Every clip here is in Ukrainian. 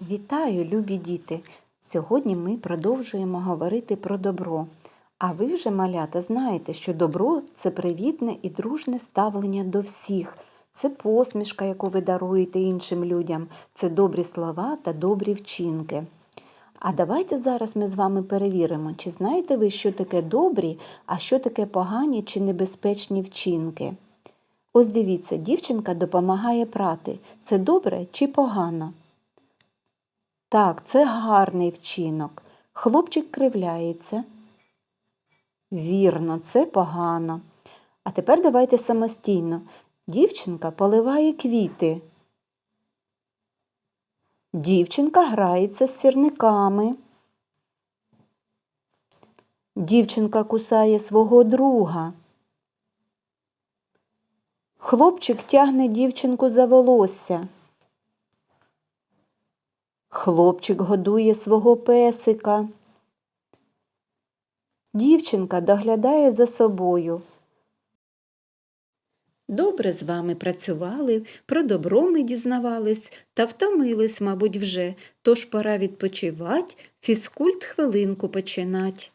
Вітаю, любі діти! Сьогодні ми продовжуємо говорити про добро. А ви вже, малята, знаєте, що добро це привітне і дружне ставлення до всіх. Це посмішка, яку ви даруєте іншим людям, це добрі слова та добрі вчинки. А давайте зараз ми з вами перевіримо, чи знаєте ви, що таке добрі, а що таке погані чи небезпечні вчинки. Ось дивіться, дівчинка допомагає прати. Це добре чи погано? Так, це гарний вчинок. Хлопчик кривляється. Вірно, це погано. А тепер давайте самостійно. Дівчинка поливає квіти. Дівчинка грається з сірниками. Дівчинка кусає свого друга. Хлопчик тягне дівчинку за волосся. Хлопчик годує свого песика. Дівчинка доглядає за собою. Добре з вами працювали, про добро ми дізнавались та втомились, мабуть, вже, тож пора відпочивать, фізкульт хвилинку починать.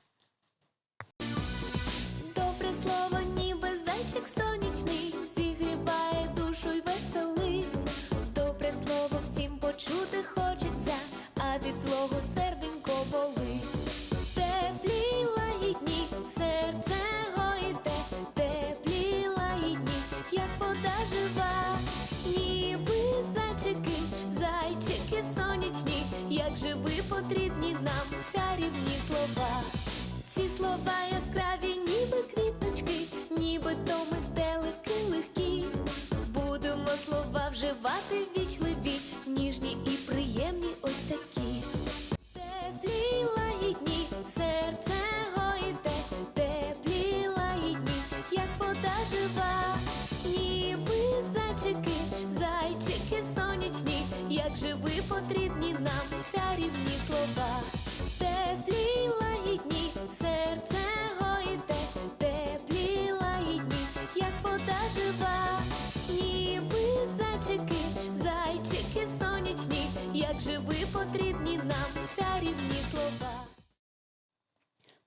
Потрібні нам чарівні слова. Ці слова яскраві, ніби квіточки, ніби то метелики легкі. Будемо слова вживати вічливі, ніжні і приємні ось такі. Теплі лагідні, серце гойде, теплі лагідні, як вода жива, ніби зайчики, зайчики сонячні, як живи потрібні нам чарівні слова. Жива, ніби зайчики, зайчики сонячні, як живи потрібні нам чарівні слова.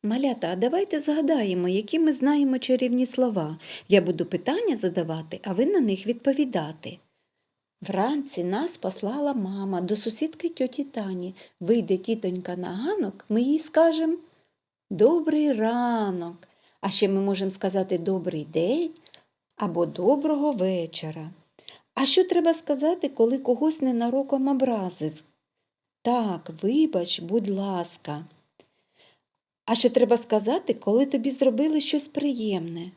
Малята, а давайте згадаємо, які ми знаємо чарівні слова. Я буду питання задавати, а ви на них відповідати. Вранці нас послала мама до сусідки тьоті Тані. Вийде тітонька на ганок, ми їй скажемо Добрий ранок. А ще ми можемо сказати добрий день або доброго вечора. А що треба сказати, коли когось ненароком образив? Так, вибач, будь ласка. А що треба сказати, коли тобі зробили щось приємне?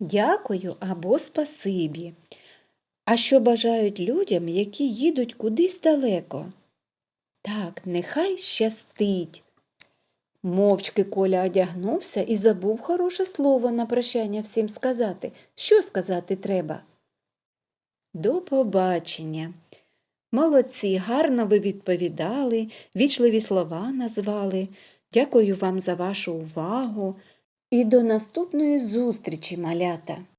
Дякую або спасибі. А що бажають людям, які їдуть кудись далеко? Так, нехай щастить. Мовчки Коля одягнувся і забув хороше слово на прощання всім сказати. Що сказати треба? До побачення. Молодці, гарно ви відповідали, вічливі слова назвали. Дякую вам за вашу увагу і до наступної зустрічі, малята!